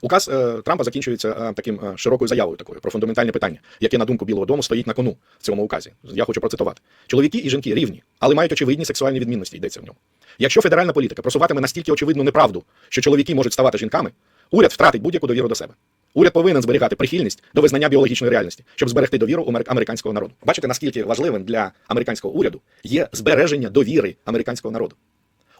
Указ е, Трампа закінчується е, таким е, широкою заявою такою про фундаментальне питання, яке на думку Білого Дому стоїть на кону в цьому указі. Я хочу процитувати: чоловіки і жінки рівні, але мають очевидні сексуальні відмінності. Йдеться в ньому. Якщо федеральна політика просуватиме настільки очевидну неправду, що чоловіки можуть ставати жінками, уряд втратить будь-яку довіру до себе. Уряд повинен зберігати прихильність до визнання біологічної реальності, щоб зберегти довіру американського народу. Бачите, наскільки важливим для американського уряду є збереження довіри американського народу.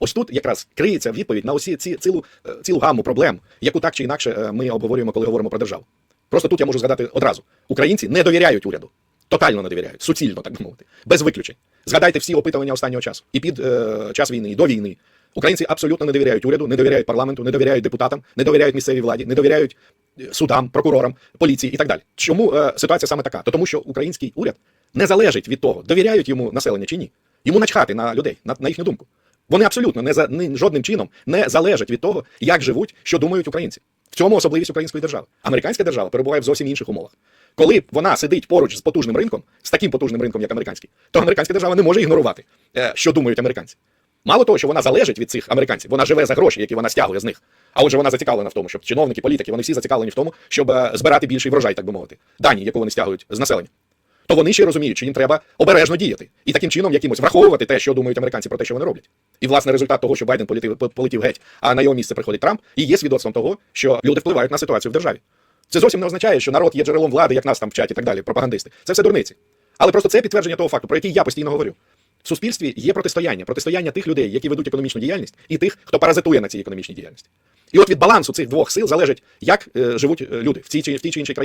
Ось тут якраз криється відповідь на усі ці цілу, е, цілу гамму проблем, яку так чи інакше е, ми обговорюємо, коли говоримо про державу. Просто тут я можу згадати одразу: українці не довіряють уряду, тотально не довіряють, суцільно, так би мовити, без виключень. Згадайте всі опитування останнього часу і під е, час війни, і до війни. Українці абсолютно не довіряють уряду, не довіряють парламенту, не довіряють депутатам, не довіряють місцевій владі, не довіряють е, судам, прокурорам, поліції і так далі. Чому е, ситуація саме така? То тому, що український уряд не залежить від того, довіряють йому населення чи ні. Йому начхати на людей, на, на їхню думку. Вони абсолютно не за ні, жодним чином не залежать від того, як живуть, що думають українці. В цьому особливість української держави. Американська держава перебуває в зовсім інших умовах. Коли вона сидить поруч з потужним ринком, з таким потужним ринком, як американський, то американська держава не може ігнорувати, е, що думають американці. Мало того, що вона залежить від цих американців, вона живе за гроші, які вона стягує з них. А отже, вона зацікавлена в тому, щоб чиновники, політики, вони всі зацікавлені в тому, щоб е, збирати більший врожай, так би мовити, дані, яку вони стягують з населення. То вони ще розуміють, що їм треба обережно діяти і таким чином якимось враховувати те, що думають американці про те, що вони роблять. І власне результат того, що Байден полетів, полетів геть, а на його місце приходить Трамп, і є свідоцтвом того, що люди впливають на ситуацію в державі. Це зовсім не означає, що народ є джерелом влади, як нас там вчать і так далі, пропагандисти. Це все дурниці. Але просто це підтвердження того факту, про який я постійно говорю. В суспільстві є протистояння, протистояння тих людей, які ведуть економічну діяльність, і тих, хто паразитує на цій економічній діяльності. І от від балансу цих двох сил залежить, як е, живуть е, люди в цій чи в тій чи іншій країні.